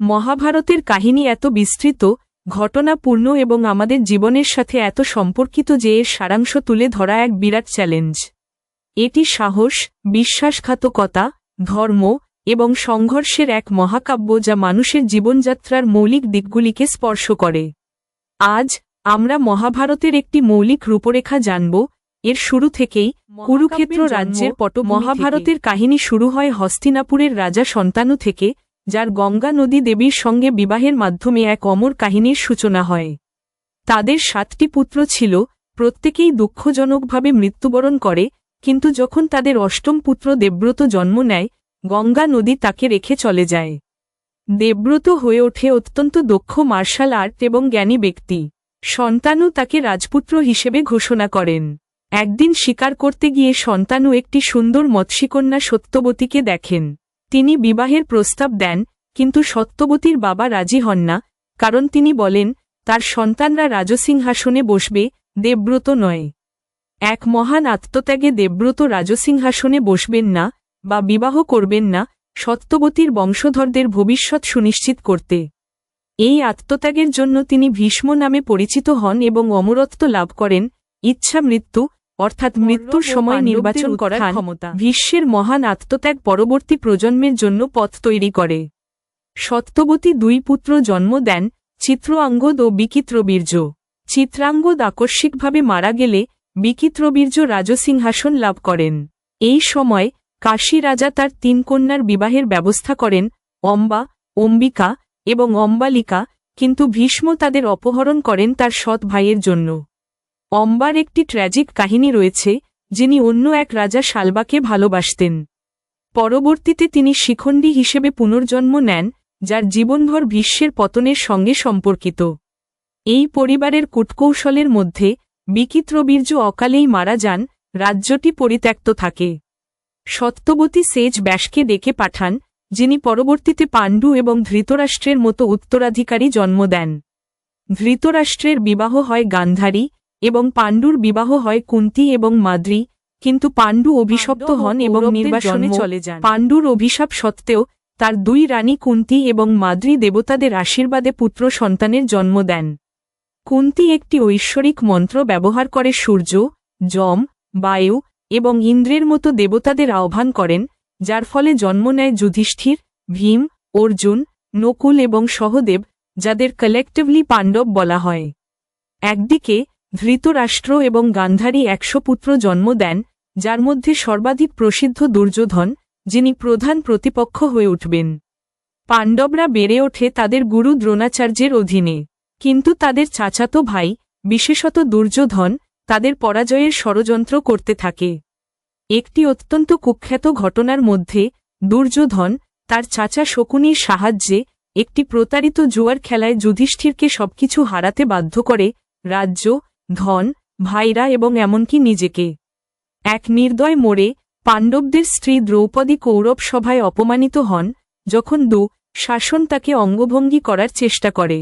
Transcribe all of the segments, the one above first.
মহাভারতের কাহিনী এত বিস্তৃত ঘটনাপূর্ণ এবং আমাদের জীবনের সাথে এত সম্পর্কিত যে এর সারাংশ তুলে ধরা এক বিরাট চ্যালেঞ্জ। এটি সাহস বিশ্বাসঘাতকতা ধর্ম এবং সংঘর্ষের এক মহাকাব্য যা মানুষের জীবনযাত্রার মৌলিক দিকগুলিকে স্পর্শ করে। আজ আমরা মহাভারতের একটি মৌলিক রূপরেখা জানব। এর শুরু থেকেই কুরুক্ষেত্র রাজ্যের পট মহাভারতের কাহিনী শুরু হয় হস্তিনাপুরের রাজা সন্তানু থেকে। যার গঙ্গা নদী দেবীর সঙ্গে বিবাহের মাধ্যমে এক অমর কাহিনীর সূচনা হয়। তাদের সাতটি পুত্র ছিল, প্রত্যেকেই দুঃখজনকভাবে মৃত্যুবরণ করে, কিন্তু যখন তাদের অষ্টম পুত্র দেবব্রত জন্ম নেয়, গঙ্গা নদী তাকে রেখে চলে যায়। দেবব্রত হয়ে ওঠে অত্যন্ত দক্ষ মার্শাল আর্ট এবং জ্ঞানী ব্যক্তি। সন্তানু তাকে রাজপুত্র হিসেবে ঘোষণা করেন। একদিন শিকার করতে গিয়ে সন্তানু একটি সুন্দর মৎস্যকন্যা সত্যবতীকে দেখেন। তিনি বিবাহের প্রস্তাব দেন, কিন্তু সত্যবতীর বাবা রাজি হন না, কারণ তিনি বলেন, তার সন্তানরা রাজসিংহাসনে বসবে, দেবব্রত নয়। এক মহান আত্মত্যাগে দেবব্রত রাজসিংহাসনে বসবেন না, বা বিবাহ করবেন না, সত্যবতীর বংশধরদের ভবিষ্যৎ সুনিশ্চিত করতে। এই আত্মত্যাগের জন্য তিনি ভীষ্ম নামে পরিচিত হন এবং অমরত্ব লাভ করেন ইচ্ছা মৃত্যু অর্থাৎ মৃত্যুর সময় নির্বাচন করার ক্ষমতা। ভীষ্মের মহান আত্মত্যাগ পরবর্তী প্রজন্মের জন্য পথ তৈরি করে। সত্যবতী দুই পুত্র জন্ম দেন চিত্রাঙ্গদ ও বিকিত্রবীর্য চিত্রাঙ্গদ আকস্মিকভাবে মারা গেলে বিকিত্রবীর্য রাজসিংহাসন লাভ করেন। এই সময় কাশী রাজা তার তিন কন্যার বিবাহের ব্যবস্থা করেন অম্বা অম্বিকা এবং অম্বালিকা কিন্তু ভীষ্ম তাদের অপহরণ করেন তার সৎ ভাইয়ের জন্য। অম্বার একটি ট্র্যাজিক কাহিনী রয়েছে, যিনি অন্য এক রাজা শালবাকে ভালোবাসতেন। পরবর্তীতে তিনি শিখণ্ডী হিসেবে পুনর্জন্ম নেন, যার জীবনভর ভীষ্মের পতনের সঙ্গে সম্পর্কিত। এই পরিবারের কূটকৌশলের মধ্যে বিকিত্রবীর্য অকালেই মারা যান, রাজ্যটি পরিত্যক্ত থাকে। সত্যবতী সেজ ব্যাসকে ডেকে পাঠান, যিনি পরবর্তীতে পাণ্ডু এবং ধৃতরাষ্ট্রের মতো উত্তরাধিকারী জন্ম দেন। ধৃতরাষ্ট্রের বিবাহ হয় গান্ধারী এবং পাণ্ডুর বিবাহ হয় কুন্তি এবং মাদ্রি কিন্তু পাণ্ডু অভিশপ্ত হন এবং নির্বাসনে চলে যান। পাণ্ডুর অভিশাপ সত্ত্বেও তার দুই রানী কুন্তি এবং মাদ্রি দেবতাদের আশীর্বাদে পুত্র সন্তানের জন্ম দেন। কুন্তি একটি ঐশ্বরিক মন্ত্র ব্যবহার করে সূর্য যম বায়ু এবং ইন্দ্রের মতো দেবতাদের আহ্বান করেন যার ফলে জন্ম নেয় যুধিষ্ঠির ভীম অর্জুন নকুল এবং সহদেব যাদের কালেকটিভলি পাণ্ডব বলা হয়। একদিকে ধৃতরাষ্ট্র এবং গান্ধারী একশো পুত্র জন্ম দেন, যার মধ্যে সর্বাধিক প্রসিদ্ধ দুর্যোধন, যিনি প্রধান প্রতিপক্ষ হয়ে উঠবেন। পাণ্ডবরা বেড়ে ওঠে তাদের গুরু দ্রোণাচার্যের অধীনে। কিন্তু তাদের চাচাতো ভাই, বিশেষত দুর্যোধন, তাদের পরাজয়ের ষড়যন্ত্র করতে থাকে। একটি অত্যন্ত কুখ্যাত ঘটনার মধ্যে, দুর্যোধন, তার চাচা শকুনির সাহায্যে, একটি প্রতারিত জুয়ার খেলায় যুধিষ্ঠিরকে সবকিছু হারাতে বাধ্য করে, রাজ্য ধন ভাইরা এবং এমনকি নিজেকে। এক নির্দয় মোড়ে পাণ্ডবদের স্ত্রী দ্রৌপদী কৌরব সভায় অপমানিত হন যখন দু শাসন তাকে অঙ্গভঙ্গি করার চেষ্টা করে।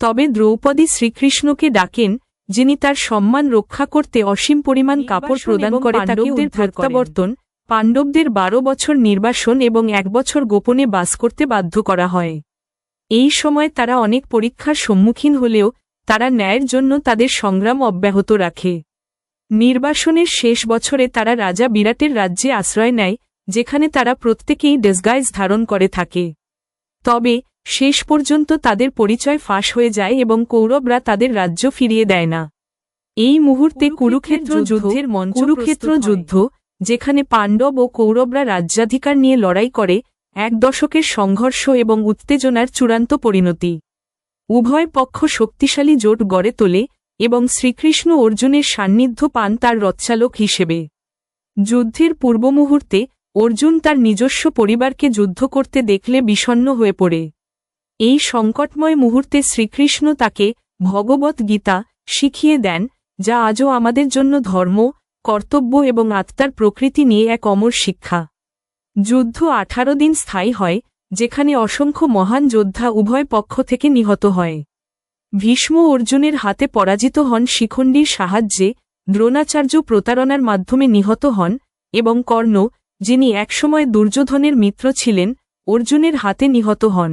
তবে দ্রৌপদী শ্রীকৃষ্ণকে ডাকেন যিনি তার সম্মান রক্ষা করতে অসীম পরিমাণ কাপড় প্রদান করে পাণ্ডবদের প্রত্যাবর্তন পাণ্ডবদের বারো বছর নির্বাসন এবং এক বছর গোপনে বাস করতে বাধ্য করা হয়। এই সময় তারা অনেক পরীক্ষার সম্মুখীন হলেও তারা ন্যায়ের জন্য তাদের সংগ্রাম অব্যাহত রাখে। নির্বাসনের শেষ বছরে তারা রাজা বিরাটের রাজ্যে আশ্রয় নেয় যেখানে তারা প্রত্যেকেই ডেসগাইজ ধারণ করে থাকে। তবে শেষ পর্যন্ত তাদের পরিচয় ফাঁস হয়ে যায় এবং কৌরবরা তাদের রাজ্য ফিরিয়ে দেয় না। এই মুহূর্তে কুরুক্ষেত্র যুদ্ধের মঞ্চ কুরুক্ষেত্র যুদ্ধ যেখানে পাণ্ডব ও কৌরবরা রাজ্যাধিকার নিয়ে লড়াই করে এক দশকের সংঘর্ষ এবং উত্তেজনার চূড়ান্ত পরিণতি। উভয় পক্ষ শক্তিশালী জোট গড়ে তোলে এবং শ্রীকৃষ্ণ অর্জুনের সান্নিধ্য পান তার রথচালক হিসেবে। যুদ্ধের পূর্ব মুহূর্তে অর্জুন তার নিজস্ব পরিবারকে যুদ্ধ করতে দেখলে বিষণ্ন হয়ে পড়ে। এই সংকটময় মুহূর্তে শ্রীকৃষ্ণ তাকে ভগবত গীতা শিখিয়ে দেন, যা আজও আমাদের জন্য ধর্ম, কর্তব্য এবং আত্মার প্রকৃতি নিয়ে এক অমর শিক্ষা। যুদ্ধ আঠারো দিন স্থায়ী হয় যেখানে অসংখ্য মহান যোদ্ধা উভয় পক্ষ থেকে নিহত হয়। ভীষ্ম অর্জুনের হাতে পরাজিত হন শিখণ্ডীর সাহায্যে দ্রোণাচার্য প্রতারণার মাধ্যমে নিহত হন এবং কর্ণ যিনি একসময় দুর্যোধনের মিত্র ছিলেন অর্জুনের হাতে নিহত হন।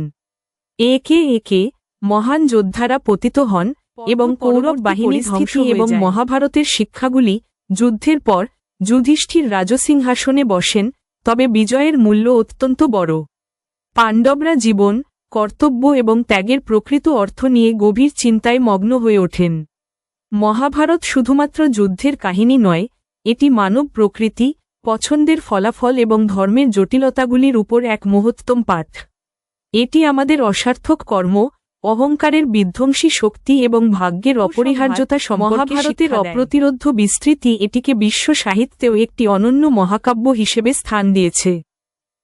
একে একে মহান যোদ্ধারা পতিত হন এবং কৌরব বাহিনী ধ্বংস এবং মহাভারতের শিক্ষাগুলি যুদ্ধের পর যুধিষ্ঠির রাজসিংহাসনে বসেন তবে বিজয়ের মূল্য অত্যন্ত বড়। পাণ্ডবরা জীবন কর্তব্য এবং ত্যাগের প্রকৃত অর্থ নিয়ে গভীর চিন্তায় মগ্ন হয়ে ওঠেন। মহাভারত শুধুমাত্র যুদ্ধের কাহিনী নয় এটি মানব প্রকৃতি পছন্দের ফলাফল এবং ধর্মের জটিলতাগুলির উপর এক মহত্তম পাঠ। এটি আমাদের অসার্থক কর্ম অহংকারের বিধ্বংসী শক্তি এবং ভাগ্যের অপরিহার্যতা মহাভারতের অপ্রতিরোধ্য বিস্তৃতি এটিকে বিশ্ব সাহিত্যেও একটি অনন্য মহাকাব্য হিসেবে স্থান দিয়েছে।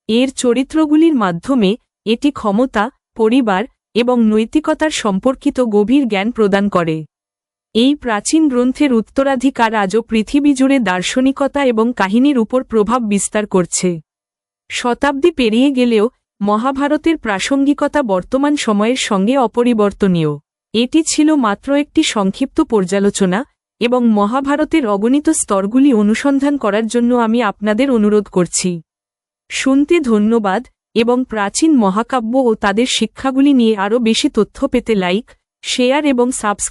এর চরিত্রগুলির মাধ্যমে এটি ক্ষমতা, পরিবার এবং নৈতিকতার সম্পর্কিত গভীর জ্ঞান প্রদান করে। এই প্রাচীন গ্রন্থের উত্তরাধিকার আজও পৃথিবী জুড়ে দার্শনিকতা এবং কাহিনীর উপর প্রভাব বিস্তার করছে। শতাব্দী পেরিয়ে গেলেও মহাভারতের প্রাসঙ্গিকতা বর্তমান সময়ের সঙ্গে অপরিবর্তনীয়। এটি ছিল মাত্র একটি সংক্ষিপ্ত পর্যালোচনা এবং মহাভারতের অগণিত স্তরগুলি অনুসন্ধান করার জন্য আমি আপনাদের অনুরোধ করছি। শুনতে ধন্যবাদ এবং প্রাচীন মহাকাব্য ও তাদের শিক্ষাগুলি নিয়ে আরও বেশি তথ্য পেতে লাইক, শেয়ার এবং সাবস্ক্রাইব